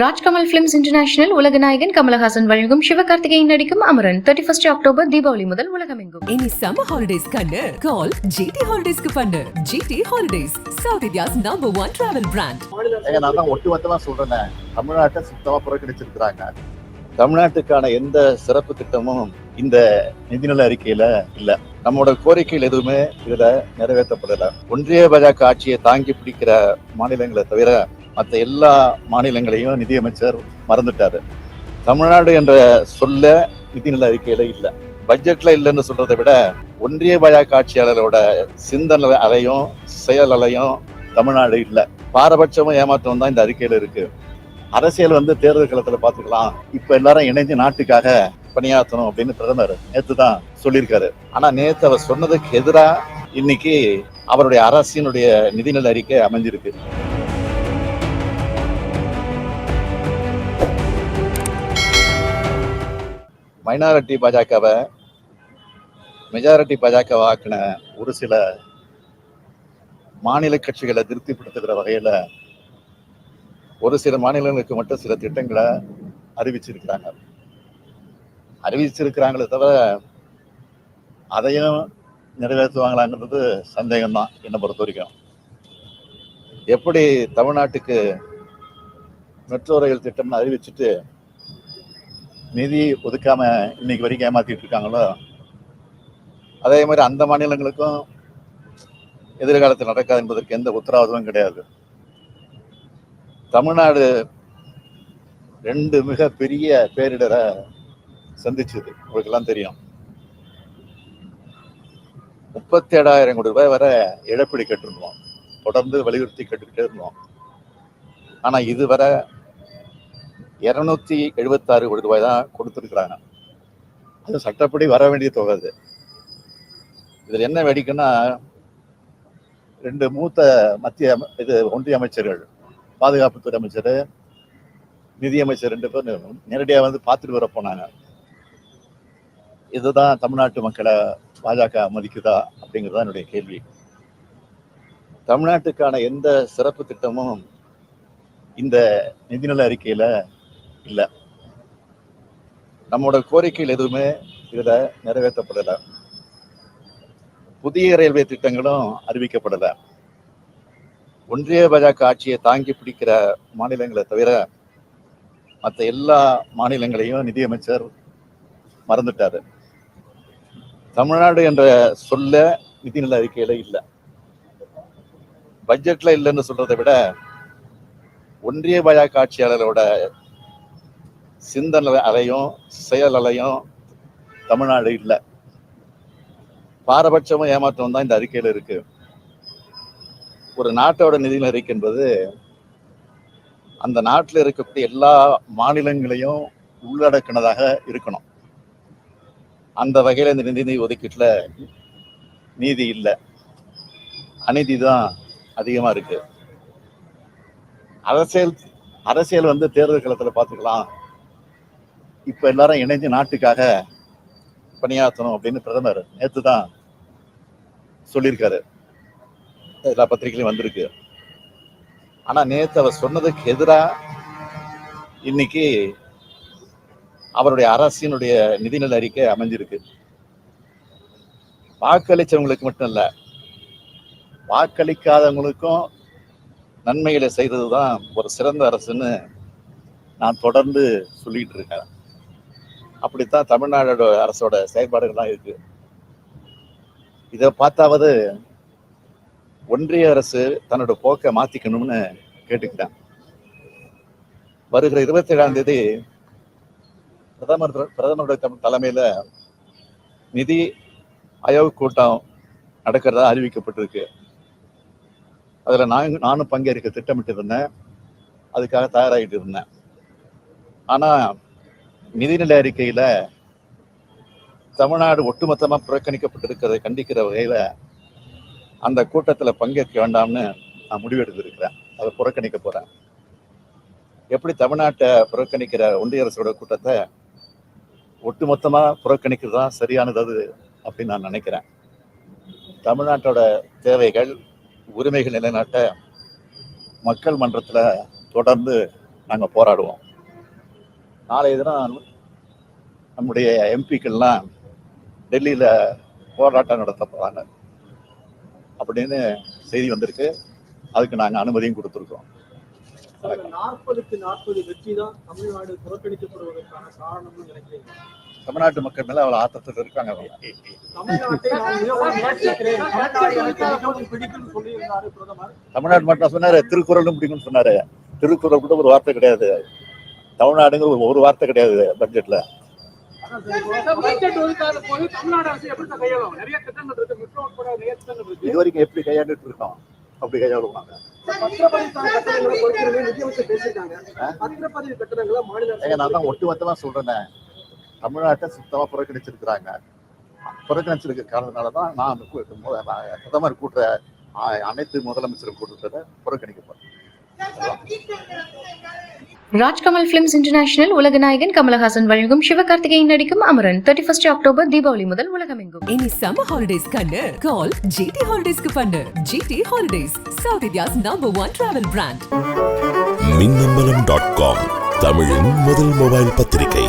Rajkamal films international உலக நாயகன் கமலஹாசன் வழங்கும் சிவகார்த்திகேயன் நடிக்கும் Amaran. Thirty first October Deepavali முதல் உலகமெங்கும். இனி சம்மர் ஹாலிடேஸ் கண்ணு. கால் ஜிடி ஹாலிடேஸ்க்கு பண்ணு. GT holidays south India's number one travel brand நான் தான் ஒட்டு மொத்தமா சொல்றேனே. தமிழ்நாட்டை சுத்தமா புறக்கணிச்சிருக்கிறாங்க. தமிழ்நாட்டுக்கான எந்த சிறப்பு திட்டமும் இந்த நிதிநிலை அறிக்கையில இல்ல. நம்மளோட கோரிக்கைகள் எதுவுமே இதுல நிறைவேற்றப்படல. ஒன்றிய பாஜக ஆட்சியை தாங்கி பிடிக்கிற மாநிலங்களை தவிர மற்ற எல்லா மாநிலங்களையும் நிதியமைச்சர் மறந்துட்டாரு. தமிழ்நாடு என்ற சொல்ல நிதிநிலை அறிக்கையில இல்லை. பட்ஜெட்ல இல்லைன்னு சொல்றதை விட ஒன்றிய பாஜக ஆட்சியாளரோட சிந்தனை அலையும் செயல் அலையும் தமிழ்நாடு இல்லை. பாரபட்சமும் ஏமாற்றம் தான் இந்த அறிக்கையில இருக்கு. அரசியல் வந்து தேர்தல் களத்துல பாத்துக்கலாம். இப்ப எல்லாரும் இணைஞ்சு நாட்டுக்காக பணியாற்றணும் அப்படின்னு பிரதமர் நேத்து தான் சொல்லியிருக்காரு. ஆனா நேத்து அவர் சொன்னதுக்கு எதிராக இன்னைக்கு அவருடைய அரசினுடைய நிதிநிலை அறிக்கை அமைஞ்சிருக்கு. மைனாரிட்டி பாஜகவை மெஜாரிட்டி பாஜக ஆக்கின ஒரு சில மாநில கட்சிகளை திருப்திப்படுத்துகிற வகையில ஒரு சில மாநிலங்களுக்கு மட்டும் சில திட்டங்களை அறிவிச்சிருக்கிறாங்க. அறிவிச்சிருக்கிறாங்களே தவிர அதையும் நிறைவேற்றுவாங்களாங்கிறது சந்தேகம்தான் என்னை பொறுத்த வரைக்கும் எப்படி தமிழ்நாட்டுக்கு மெட்ரோ ரயில் திட்டம்னு அறிவிச்சுட்டு நிதி ஒதுக்காம இன்னைக்கு வரைக்கும் ஏமாத்திட்டு இருக்காங்களோ? அதே மாதிரி அந்த மாநிலங்களுக்கும் எதிர்காலத்தில் நடக்காது என்பதற்கு எந்த உத்தரவாதமும் கிடையாது. தமிழ்நாடு ரெண்டு மிக பெரிய பேரிடரை சந்திச்சது. உங்களுக்கு எல்லாம் தெரியும். முப்பத்தி ஏழாயிரம் கோடி ரூபாய் வரை இழப்பீடு கேட்டிருந்தோம். தொடர்ந்து வலியுறுத்தி கேட்டுக்கிட்டே இருந்தோம். ஆனா இதுவரை இருநூத்தி எழுபத்தாறு கோடி ரூபாய் தான் கொடுத்துருக்குறாங்க. அது சட்டப்படி வர வேண்டிய தொகை அது. இதுல என்ன வேடிக்கைன்னா ரெண்டு மூத்த மத்திய இது ஒன்றிய அமைச்சர்கள் பாதுகாப்புத்துறை அமைச்சர் நிதியமைச்சர் ரெண்டு பேர் நேரடியாக வந்து பார்த்துட்டு வர போனாங்க. இதுதான் தமிழ்நாட்டு மக்களை பாஜக மதிக்குதா அப்படிங்கிறது தான் என்னுடைய கேள்வி. தமிழ்நாட்டுக்கான எந்த சிறப்பு திட்டமும் இந்த நிதிநல அறிக்கையில இல்ல. நம்மளோட கோரிக்கைகள் எதுவுமே இதுல நிறைவேற்றப்படலை. புதிய ரயில்வே திட்டங்களும் அறிவிக்கப்படலை. ஒன்றிய பாஜக ஆட்சியை தாங்கி பிடிக்கிற மாநிலங்களை தவிர மற்ற எல்லா மாநிலங்களையும் நிதியமைச்சர் மறந்துட்டாரு. தமிழ்நாடு என்ற சொல்ல நிதிநிலை அறிக்கையில இல்ல. பட்ஜெட்ல இல்லைன்னு சொல்றதை விட ஒன்றிய பாஜக ஆட்சியாளரோட சிந்தனை அலையும் செயல் அலையும் தமிழ்நாடு இல்லை. பாரபட்சமும் ஏமாற்றம் தான் இந்த அறிக்கையில இருக்கு. ஒரு நாட்டோட நிதியில் அறிக்கை என்பது அந்த நாட்டில் இருக்கக்கூடிய எல்லா மாநிலங்களையும் உள்ளடக்கினதாக இருக்கணும். அந்த வகையில இந்த நிதி ஒதுக்கீட்டுல நீதி இல்லை. அநீதி தான் அதிகமா இருக்கு. அரசியல் அரசியல் வந்து தேர்தல் களத்துல பாத்துக்கலாம். இப்ப எல்லாரும் இணைந்து நாட்டுக்காக பணியாற்றணும் அப்படின்னு பிரதமர் நேற்று தான் சொல்லியிருக்காரு. எல்லா பத்திரிகையிலும் வந்திருக்கு. ஆனா நேத்து அவர் சொன்னதுக்கு எதிரா இன்னைக்கு அவருடைய அரசினுடைய நிதிநிலை அறிக்கை அமைஞ்சிருக்கு. வாக்களிச்சவங்களுக்கு மட்டும் இல்ல வாக்களிக்காதவங்களுக்கும் நன்மைகளை செய்தது தான் ஒரு சிறந்த அரசுன்னு நான் தொடர்ந்து சொல்லிட்டு இருக்கேன். அப்படித்தான் தமிழ்நாடோட அரசோட செயல்பாடுகள்லாம் இருக்கு. இதை பார்த்தாவது ஒன்றிய அரசு தன்னோட போக்கை மாத்திக்கணும்னு கேட்டுக்கிட்டேன். வருகிற இருபத்தி ஏழாம் தேதி பிரதமர் பிரதமருடைய தலைமையில நிதி அயோக கூட்டம் நடக்கிறதா அறிவிக்கப்பட்டிருக்கு. அதுல நான் நானும் பங்கேற்க திட்டமிட்டு இருந்தேன் அதுக்காக தயாராகிட்டு இருந்தேன். ஆனா நிதிநிலை அறிக்கையில தமிழ்நாடு ஒட்டுமொத்தமா புறக்கணிக்கப்பட்டிருக்கிறதை கண்டிக்கிற வகையில அந்த கூட்டத்துல பங்கேற்க வேண்டாம்னு நான் முடிவெடுத்திருக்கிறேன். அதை புறக்கணிக்க போறேன். எப்படி தமிழ்நாட்டை புறக்கணிக்கிற ஒன்றிய அரசோட கூட்டத்தை ஒட்டுமொத்தமா புறக்கணிக்கிறது தான் சரியானது அது அப்படின்னு நான் நினைக்கிறேன். தமிழ்நாட்டோட தேவைகள் உரிமைகள் நிலைநாட்ட மக்கள் மன்றத்தில் தொடர்ந்து நாங்கள் போராடுவோம். நாளைய தினம் நம்முடைய எம்பிக்கள்லாம் டெல்லியில் போராட்டம் நடத்த போகிறாங்க அப்படின்னு செய்தி வந்திருக்கு. அதுக்கு நாங்கள் அனுமதியும் கொடுத்துருக்கோம். நாற்பதுக்கு நாற்பது வெற்றி தான் தமிழ்நாடு புறக்கணிக்கப்படுவதற்கான காரணம்னு நினைக்கிறீங்க தமிழ்நாட்டு மக்கள் மேலே அவ்வளோ ஆத்தத்தில் இருக்காங்க. அவங்க தமிழ்நாடு மட்டும் சொன்னாரு திருக்குறளும் பிடிக்கும்னு சொன்னாரு. திருக்குறள் கூட ஒரு வார்த்தை கிடையாது. தமிழ்நாடுங்கிற ஒரு- வார்த்தை கிடையாது பட்ஜெட்ல. நிறைய இது வரைக்கும் எப்படி கையாண்டுட்டு இருக்கோம்? அப்படி கையாளுவாங்க. நான் தான் ஒட்டுமொத்தமா சொல்றேன். தமிழ்நாட்டை சுத்தமா புறக்கணிச்சிருக்கிறாங்க. புறக்கணிச்சிருக்க காரணத்தினால தான் நான் பிரதமர் கூட்டுற அனைத்து முதலமைச்சரும் கூட்டுறத புறக்கணிக்கப்பட்டேன் ராஜ்கமல் பிலிம்ஸ் இன்டர்நேஷனல் உலக நாயகன் கமலஹாசன் வழங்கும் சிவகார்த்திகேயன் நடிக்கும் Amaran. Thirty first October Deepavali முதல் உலகமெங்கும். இனி சம்மர் ஹாலிடேஸ் கண்ணு. கால் ஜிடி ஹாலிடேஸ்க்கு பண்ணு. GT holidays south India's number one travel brand Minnambalam dot com தமிழின் முதல் மொபைல் பத்திரிகை.